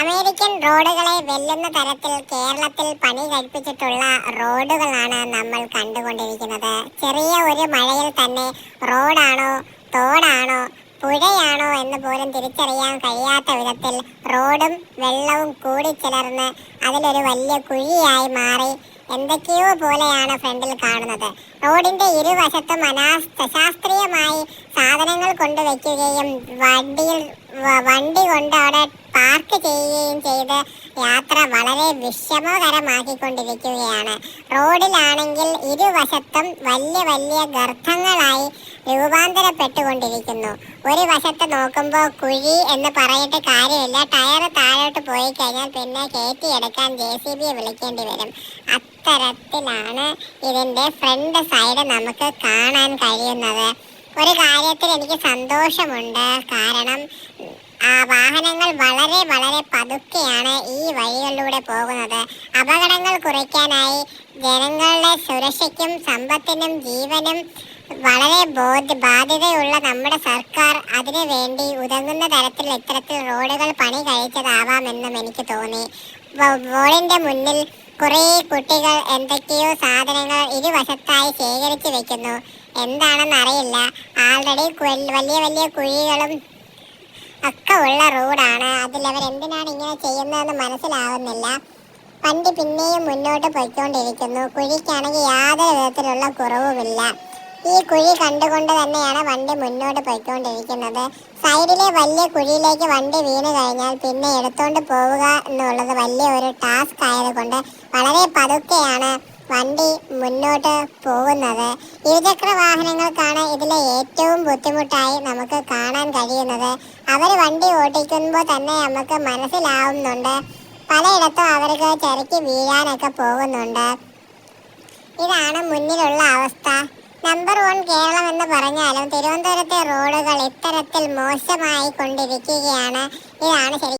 American റോഡുകളെ വെല്ലുന്ന തരത്തിൽ കേരളത്തിൽ പണി കഴിപ്പിച്ചിട്ടുള്ള റോഡുകളാണ് നമ്മൾ കണ്ടുകൊണ്ടിരിക്കുന്നത്. ചെറിയ ഒരു മഴയിൽ തന്നെ റോഡാണോ തോടാണോ പുഴയാണോ എന്ന് പോലും തിരിച്ചറിയാൻ കഴിയാത്ത വിധത്തിൽ റോഡും വെള്ളവും കൂടി കൂടിച്ചേർന്ന് അതിലൊരു വലിയ കുഴിയായി മാറി എന്തൊക്കെയോ പോലെയാണ് ഫ്രണ്ടിൽ കാണുന്നത്. റോഡിന്റെ ഇരുവശത്തും അനാ അശാസ്ത്രീയമായി സാധനങ്ങൾ കൊണ്ട് വയ്ക്കുകയും വണ്ടിയിൽ വണ്ടി കൊണ്ട് അവിടെ പാർക്ക് ചെയ്യുകയും ചെയ്ത് യാത്ര വളരെ വിഷമകരമാക്കിക്കൊണ്ടിരിക്കുകയാണ്. റോഡിലാണെങ്കിൽ ഇരുവശത്തും വലിയ വലിയ ഗർത്തങ്ങളായി രൂപാന്തരപ്പെട്ടുകൊണ്ടിരിക്കുന്നു. ഒരു വശത്ത് നോക്കുമ്പോൾ കുഴി എന്ന് പറഞ്ഞിട്ട് കാര്യമില്ല. ടയർ താഴോട്ട് പോയി കഴിഞ്ഞാൽ പിന്നെ കയറ്റിയെടുക്കാൻ ജെ സി ബി വിളിക്കേണ്ടി വരും. അത്തരത്തിലാണ് ഇതിന്റെ ഫ്രണ്ട് സൈഡ് നമുക്ക് കാണാൻ കഴിയുന്നത്. ഒരു കാര്യത്തിൽ എനിക്ക് സന്തോഷമുണ്ട്. കാരണം ആ വാഹനങ്ങൾ വളരെ വളരെ പതുക്കെയാണ് ഈ വഴികളിലൂടെ പോകുന്നത്. അപകടങ്ങൾ കുറയ്ക്കാനായി ജനങ്ങളുടെ സുരക്ഷയ്ക്കും സമ്പത്തിനും ജീവനും വളരെ ബോധ ബാധ്യതയുള്ള നമ്മുടെ സർക്കാർ അതിനു വേണ്ടി ഉതങ്ങുന്ന തരത്തിൽ ഇത്തരത്തിൽ റോഡുകൾ പണി കഴിച്ചതാവാമെന്നും എനിക്ക് തോന്നി. വ- മുന്നിൽ കുറേ കുട്ടികൾ എന്തൊക്കെയോ സാധനങ്ങൾ ഇരുവശത്തായി ശേഖരിച്ചു വെക്കുന്നു. എന്താണെന്ന് അറിയില്ല. ആൾറെഡി വലിയ വലിയ കുഴികളും ഒക്കെ ഉള്ള റോഡാണ്. അതിലവർ എന്തിനാണ് ഇങ്ങനെ ചെയ്യുന്നതെന്ന് മനസ്സിലാവുന്നില്ല. വണ്ടി പിന്നെയും മുന്നോട്ട് പോയിക്കൊണ്ടിരിക്കുന്നു. കുഴിക്കാണെങ്കിൽ യാതൊരു വിധത്തിലുള്ള കുറവുമില്ല. ഈ കുഴി കണ്ടുകൊണ്ട് തന്നെയാണ് വണ്ടി മുന്നോട്ട് പോയിക്കൊണ്ടിരിക്കുന്നത്. സൈഡിലെ വലിയ കുഴിയിലേക്ക് വണ്ടി വീണ് കഴിഞ്ഞാൽ പിന്നെ എടുത്തോണ്ട് പോവുക എന്നുള്ളത് വലിയ ഒരു ടാസ്ക് ആയതുകൊണ്ട് വളരെ പതുക്കെയാണ് വണ്ടി മുന്നോട്ട് പോകുന്നത്. ഇരുചക്ര വാഹനങ്ങൾക്കാണ് ഇതിലെ ഏറ്റവും ബുദ്ധിമുട്ടായി നമുക്ക് കാണാൻ കഴിയുന്നത്. അവർ വണ്ടി ഓടിക്കുമ്പോൾ തന്നെ നമുക്ക് മനസ്സിലാവുന്നുണ്ട്. പലയിടത്തും അവർക്ക് ചിരക്കി വീഴാനൊക്കെ പോകുന്നുണ്ട്. ഇതാണ് മുന്നിലുള്ള അവസ്ഥ. നമ്പർ വൺ കേരളം എന്ന് പറഞ്ഞാലും തിരുവനന്തപുരത്തെ റോഡുകൾ ഇത്തരത്തിൽ മോശമായി കൊണ്ടിരിക്കുകയാണ് ഇതാണ് ശരി